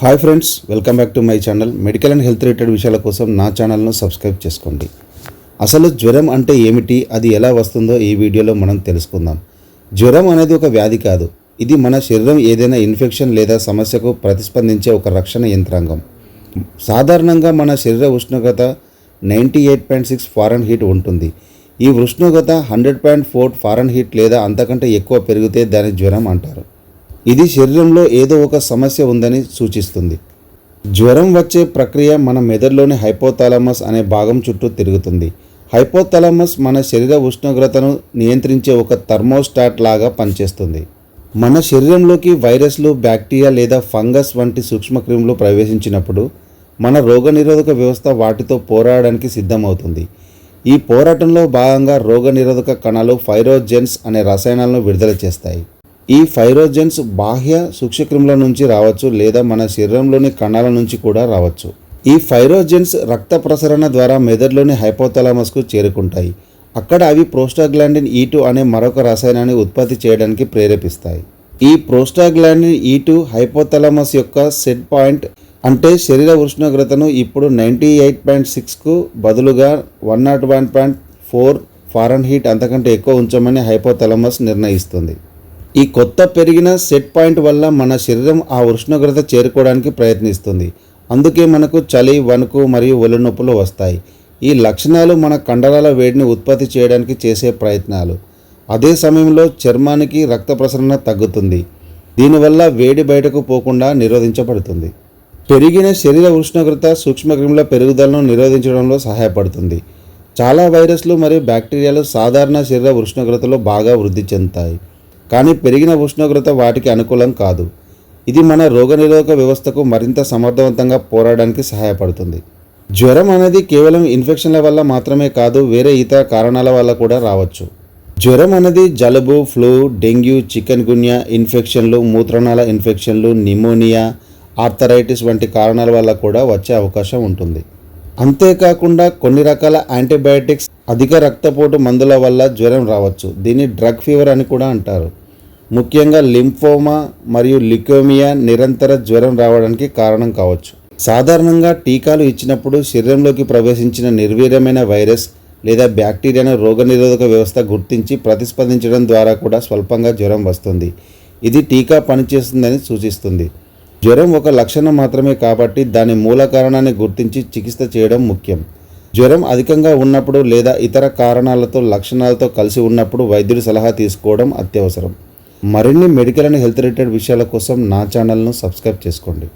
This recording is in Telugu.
Hi friends welcome back to my channel. Medical and health related విషయాల కోసం నా ఛానల్ను సబ్స్క్రైబ్ చేసుకోండి. అసలు జ్వరం అంటే ఏమిటి? అది ఎలా వస్తుందో ఈ వీడియోలో మనం తెలుసుకుందాం. జ్వరం అనేది ఒక వ్యాధి కాదు. ఇది మన శరీరం ఏదైనా ఇన్ఫెక్షన్ లేదా సమస్యకు ప్రతిస్పందించే ఒక రక్షణ యంత్రాంగం. సాధారణంగా మన శరీర ఉష్ణోగ్రత ninety eight point six Fahrenheit ఉంటుంది. ఈ ఉష్ణోగ్రత hundred point four Fahrenheit లేదా అంతకంటే ఎక్కువ పెరిగితే దాని జ్వరం అంటారు. ఇది శరీరంలో ఏదో ఒక సమస్య ఉందని సూచిస్తుంది. జ్వరం వచ్చే ప్రక్రియ మన మెదడులోని హైపోథాలమస్ అనే భాగం చుట్టూ తిరుగుతుంది. హైపోథాలమస్ మన శరీర ఉష్ణోగ్రతను నియంత్రించే ఒక థర్మోస్టాట్ లాగా పనిచేస్తుంది. మన శరీరంలోకి వైరస్లు బ్యాక్టీరియా లేదా ఫంగస్ వంటి సూక్ష్మక్రిములు ప్రవేశించినప్పుడు మన రోగనిరోధక వ్యవస్థ వాటితో పోరాడడానికి సిద్ధమవుతుంది. ఈ పోరాటంలో భాగంగా రోగనిరోధక కణాలు ఫైరోజెన్స్ అనే రసాయనాలను విడుదల చేస్తాయి. ఈ ఫైరోజెన్స్ బాహ్య సూక్ష్మక్రిముల నుంచి రావచ్చు లేదా మన శరీరంలోని కణాల నుంచి కూడా రావచ్చు. ఈ ఫైరోజెన్స్ రక్త ప్రసరణ ద్వారా మెదడులోని హైపోథాలమస్కు చేరుకుంటాయి. అక్కడ అవి ప్రోస్టాగ్లాండిన్ e ఈటు అనే మరొక రసాయనాన్ని ఉత్పత్తి చేయడానికి ప్రేరేపిస్తాయి. ఈ ప్రోస్టాగ్లాండిన్ e ఈటు టూ హైపోథాలమస్ యొక్క సెట్ పాయింట్ అంటే శరీర ఉష్ణోగ్రతను ఇప్పుడు నైంటీ ఎయిట్ పాయింట్ సిక్స్కు బదులుగా one naught one point four Fahrenheit అంతకంటే ఎక్కువ ఉంచమని హైపోథాలమస్ నిర్ణయిస్తుంది. ఈ కొత్త పెరిగిన సెట్ పాయింట్ వల్ల మన శరీరం ఆ ఉష్ణోగ్రత చేరుకోవడానికి ప్రయత్నిస్తుంది. అందుకే మనకు చలి వణుకు మరియు ఒళ్ళు నొప్పులు వస్తాయి. ఈ లక్షణాలు మన కండరాల వేడిని ఉత్పత్తి చేయడానికి చేసే ప్రయత్నాలు. అదే సమయంలో చర్మానికి రక్త ప్రసరణ తగ్గుతుంది. దీనివల్ల వేడి బయటకు పోకుండా నిరోధించబడుతుంది. పెరిగిన శరీర ఉష్ణోగ్రత సూక్ష్మక్రిముల పెరుగుదలను నిరోధించడంలో సహాయపడుతుంది. చాలా వైరస్లు మరియు బ్యాక్టీరియాలు సాధారణ శరీర ఉష్ణోగ్రతలో బాగా వృద్ధి చెందుతాయి. కానీ పెరిగిన ఉష్ణోగ్రత వాటికి అనుకూలం కాదు. ఇది మన రోగనిరోధక వ్యవస్థకు మరింత సమర్థవంతంగా పోరాడడానికి సహాయపడుతుంది. జ్వరం అనేది కేవలం ఇన్ఫెక్షన్ల వల్ల మాత్రమే కాదు వేరే ఇతర కారణాల వల్ల కూడా రావచ్చు. జ్వరం అనేది జలుబు ఫ్లూ డెంగ్యూ చికెన్ గున్యా ఇన్ఫెక్షన్లు మూత్రనాళ ఇన్ఫెక్షన్లు నిమోనియా ఆర్థరైటిస్ వంటి కారణాల వల్ల కూడా వచ్చే అవకాశం ఉంటుంది. అంతేకాకుండా కొన్ని రకాల యాంటీబయాటిక్స్ అధిక రక్తపోటు మందుల వల్ల జ్వరం రావచ్చు. దీన్ని డ్రగ్ ఫీవర్ అని కూడా అంటారు. ముఖ్యంగా లింఫోమా మరియు లికోమియా నిరంతర జ్వరం రావడానికి కారణం కావచ్చు. సాధారణంగా టీకాలు ఇచ్చినప్పుడు శరీరంలోకి ప్రవేశించిన నిర్వీర్యమైన వైరస్ లేదా బ్యాక్టీరియాను రోగనిరోధక వ్యవస్థ గుర్తించి ప్రతిస్పందించడం ద్వారా కూడా స్వల్పంగా జ్వరం వస్తుంది. ఇది టీకా పనిచేస్తుందని సూచిస్తుంది. జ్వరం ఒక లక్షణం మాత్రమే కాబట్టి దాని మూల కారణాన్ని గుర్తించి చికిత్స చేయడం ముఖ్యం. జ్వరం అధికంగా ఉన్నప్పుడు లేదా ఇతర కారణాలతో లక్షణాలతో కలిసి ఉన్నప్పుడు వైద్యుడి సలహా తీసుకోవడం అత్యవసరం. మరిన్ని మెడికల్ అండ్ హెల్త్ రిలేటెడ్ విషయాల కోసం నా ఛానల్ను సబ్స్క్రైబ్ చేసుకోండి.